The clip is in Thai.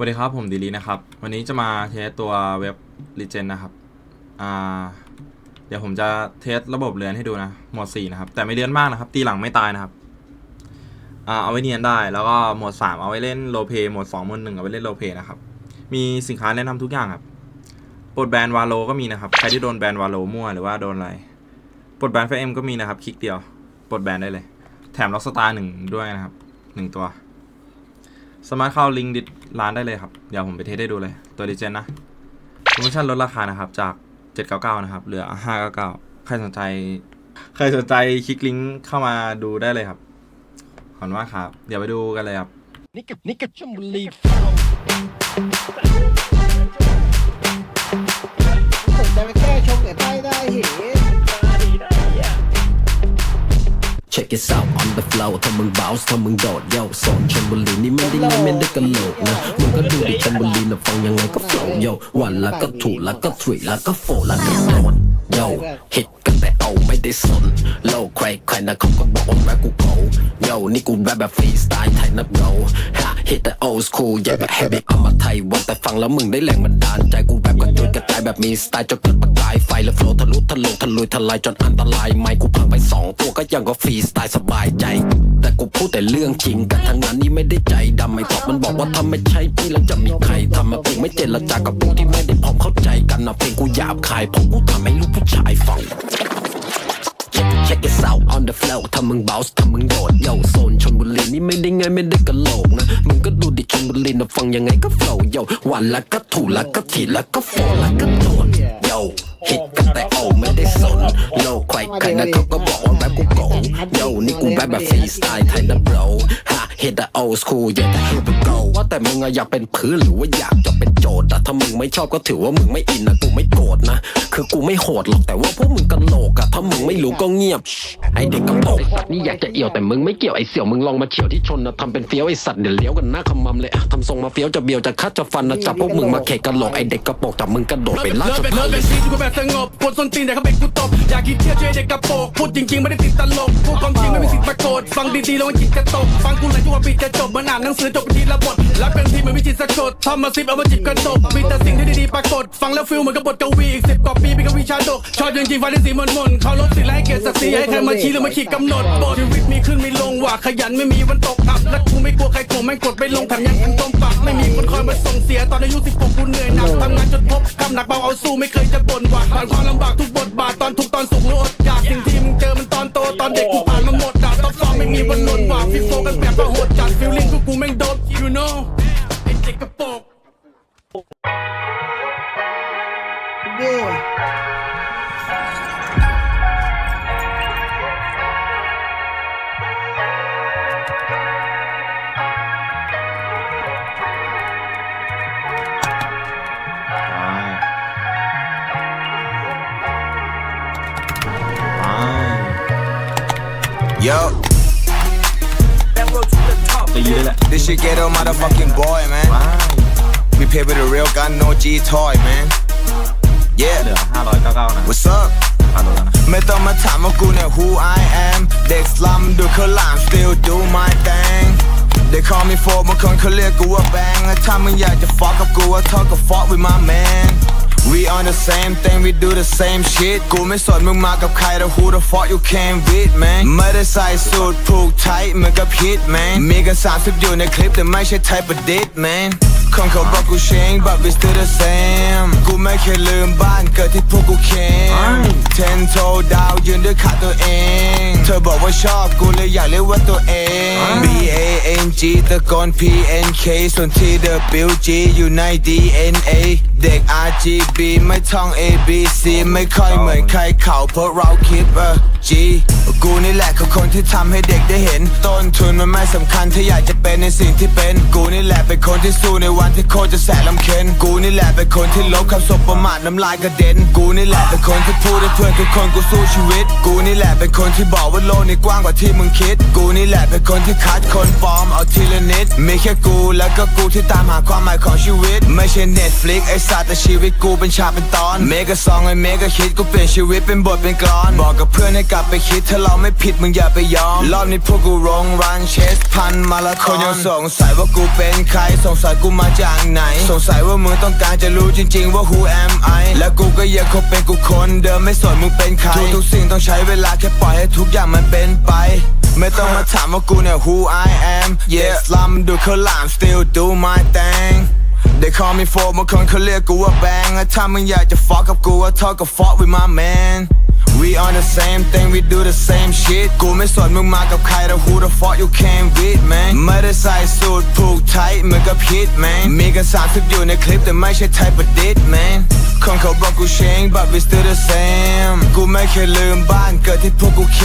สวัสดีครับผมดีลีนะครับ วันนี้จะมาเทสตัวเว็บ Legend นะครับอ่าเดี๋ยวผมจะเทสระบบเรือนให้ดูนะหมวด4นะครับ แต่ไม่เรือนมากนะครับ ตีหลังไม่ตายนะครับอ่าเอาไว้เนียนได้แล้วก็หมวด 3 เอาไว้เล่นโลเปหมวด2หมวด1เอาไว้เล่นโลเปนะครับมีสินค้าแนะนำทุกอย่างครับปลดแบนวาโลก็มีนะครับใครที่โดนแบนวาโลมั่วหรือว่าโดนอะไรปลดแบนไฟเอ็มก็มีนะครับคลิกเดียวปลดแบนได้เลย แถมล็อกสตาร์หนึ่งด้วยนะครับหนึ่งตัว สามารถเข้าลิงก์ดิสร้านได้เลยครับ เดี๋ยวผมไปเทสให้ดูเลย ตัวดีเจนนะโปรโมชั่นลดราคานะครับ จาก 799 นะครับ เหลือ 599 ใครสนใจ ใครสนใจคลิกลิงก์เข้ามาดูได้เลยครับ ขอบคุณมากครับ เดี๋ยวไปดูกันเลยครับ Nigga, nigga, don't believe. สนใจไปแก้ชงแต่ใต้ได้เห Check it out on the flow ถ้ามึง bounce ถ้ามึงโดดโยโซนชลบุรีนี่ไม่ได้เง่นไม่ได้กะโหลกนะมึงก็ดูดิชลบุรีนะฟังยังไงก็ flow โยวันละก็ถูกละก็ three ละก็ four ละก็โดด โยฮิตกันแต่เอาไม่ได้สนโลกใครใครนะเขาก็บอกว่าแรปกูโกโยนี่กูแรปแบบฟรีสไตล์ไทยนับโนฮะ hit the old school อย่าแบบ heavy เอามาไทยวันแต่ฟังแล้วมึงได้แรงบันดาลใจกูแบบกระจุยกระจายแบบมีสไตล์จนเกิดประกายไฟและโฟล์ทะลุทะลงทะลุยทลายจนอันตรายไม่กูพังไปสองตัวก็ยังก็ฟรีสไตล์สบายใจ แต่กูพูดแต่เรื่องจริงกันทั้งนั้นนี่ไม่ได้ใจดำไม่ตอบมันบอกว่าถ้าไม่ใช่พี่แล้วจะมีใครทำมาพลงไม่เจรจากับพวกที่ไม่ได้พร้อมเข้าใจกันนะเพลงกูหยาบคายเพราะกูทำให้ลูกผู้ชายฟัง Check it out on the flow ถ้ามึง bounce ถ้ามึงโดดโยโซนชนบุรีนี่ไม่ได้ไงไม่ได้กะโหลกนะ มึงก็ดูดิชนบุรีนะฟังยังไงก็ flow โยวันละก็ถูแล้วก็ถีแล้วก็โฟแล้วก็โดด ฮิตกันแต่โอ้ไม่ได้สนโลกใครใครนะเขาก็บอกว่าแบบกูโกงโยนี่กูแบบแบบฟรีสไตล์ไทยนะโบรฮะ hit the old school yeah the here we go ว่าแต่มึงอะอยากเป็นพื้นหรือว่าอยากจะเป็นโจทย์อะถ้ามึงไม่ชอบก็ถือว่ามึงไม่อินนะกูไม่โกรธนะ คือกูไม่โหดหรอกแต่ว่าพวกมึงกันโหลกอะถ้ามึงไม่รู้ก็เงียบ ไอเด็กกระโปรงนี่อยากจะเอี่ยวแต่มึงไม่เกี่ยวไอเสี่ยวมึงลองมาเฉียวที่ชนนะทำเป็นเฟี้ยวไอสัตว์เดี๋ยวเลี้ยวกันหน้าขมำเลยอะทำทรงมาเฟี้ยวจะเบียวจะคัดจะฟันนะจับพวกมึงมาเขกกระโหลกไอเด็กกระโปรงจับมึงกระโดดไปลาดเลิสะศเป็นพาเลินศเลเป็นยซีกูแบบสงบกดส้นตีนแต่เขาเป็นกูตบอยากคิดเที่ยวเจอเด็กกระโปรงพูดจริงๆไม่ได้ติดตลกพูดความจริงไม่มีสิทธิ์ประโกฏฟังดีๆแล้วมันจิตจะตกฟังกูหลายจังหวะปิดจะจบเหมือนอ่านหนังสือจบเป็นทีละบทรักเป็นทีเหมือนวิจิตรสะกดทำมาสิบเอามาจิบกระตกมีแต่สิ่งที่ดีๆปรากฏฟังแล้วฟิลเหมือนกับบทกวีอีกสิบกว่าปีเป็นกวีชาดกชอบจริงๆฟังได้สีมนมนๆเขาลดสิและให้เกียรติศักดิ์ศรีให้ใครมาชี้หรือมาขีดกำหนดบทชีวิตมีขึ้นมีลงว่าขยันไม่มีวันตกอับและกูไม่กลัวใครโกงแม่งกดไปลงแถมยังเป็นต้มปากไม่มีคนคอยมาส่งเสียตอนอายุ16กูเหนื่อยหนักทำงานจนพบคำหนักเบาเอาสู้ไม่เคยจะบ่นว่าผ่านความลำบากทุกบทบาทตอนทุกตอนสุขหรืออดอยากสิ่งที่มึงเจอมันตอนโตตอนเด็กกูผ่านมาหมดด่าต้องฟังไม่มีวันหล่นว่าฟิโฟกันแบบประหด Yo, ตีเลยแหละ this shit get on motherfucking boy, man. ว้าย We pay with a real gun, no G toy, man. เหลื Yeah, อ599นะ what's up? ผ่านตัวแล้วนะไม่ต้องมาถามว่ากูเนี่ย who I am เด็กสลัมดูข้าวหลาม still do my thing They call me for บางคนเขาเรียกกูว่าแบงและถ้ามึงอยากจะ fuck กับกูว่าเท่ากับ fuck with my man We on the same thing, we do the same shit กูไม่สนมึงมากับใครแต่ who the fuck you came with man ไม่ได้ใส่สูทผูกไทเหมือนกับ hit man มีกันสามสิบอยู่ในคลิปแต่ไม่ใช่ type of dit man คนเขาบอกกูเช็ง but we still the same กูไม่เคยลืมบ้านเกิดที่พวกกูเค็ม ten toe ดาวยืนด้วยขาตัวเอง เธอบอกว่าชอบกูเลยอยากเรียกว่าตัวเอง B A N G ตะโกน P N K ส่วนที่ W G อยู่ใน D N A เด็ก R G B ไม่ท่อง A B C ไม่ค่อยเหมือนใครเขาเพราะเราคิดเออ G กูนี่แหละคือคนที่ทำให้เด็กได้เห็น ต้นทุนมันไม่สำคัญถ้าอยากจะเป็นในสิ่งที่เป็น กูนี่แหละเป็นคนที่สู้ในวันที่โคตรจะแสนลำเค็นกูนี่แหละเป็นคนที่ลบคำสบประมาทน้ำลายกระเด็น กูนี่แหละเป็นคนที่พูดให้เพื่อนทุกคนกูสู้ชีวิต กูนี่แหละเป็นคนที่บอกว่าโลกนี้กว้างกว่าที่มึงคิด กูนี่แหละเป็นคนที่คัดคนปลอมเอาทีละนิดมีแค่กูแล้วก็กูที่ตามหาความหมายของชีวิต ไม่ใช่ Netflix ไอสัตว์แต่ชีวิตกูเป็นฉากเป็นตอนเมกะซองไอเมกะฮิตกูเปลี่ยนชีวิตเป็นบทเป็นกลอน บอกกับเพื่อนให้กลับไปคิดถ้าเราไม่ผิดมึงอย่าไปยอมรอบนี้พวกกูรงรันเชสพันมาละคนยังสงสัยว่ากูเป็นใครสงสัยกูมาจากไหน สงสัยว่ามึงต้องการจะรู้จริง ๆ ว่า who am I และกูก็ยังคงเป็นกูคนเดิมไม่สนมึงเป็นใครทุกๆสิ่งต้องใช้เวลาแค่ปล่อยให้ทุกอย่างมันเป็นไป ไม่ต้องมาถามว่ากูเนี่ย who I am yeah สลัมดูเขาหลาม still do my thing They call me for บางคนเขาเรียกกูว่าแบงถ้ามึงอยากจะ fuck กับกูก็เท่ากับ fuck with my man We on the same thing we do the same shit กูไม่สนมึงมากับใครแต่ who the fuck you came with man ไม่ได้ใส่สูทผูกไทเหมือนกับ hit, man มีกันสามสิบอยู่ในคลิปแต่ไม่ใช่ไทยประดิษฐ์ man คนเขาบอกกูเชง but we still the same กูไม่เคยลืมบ้านเกิดที่พวกกูเค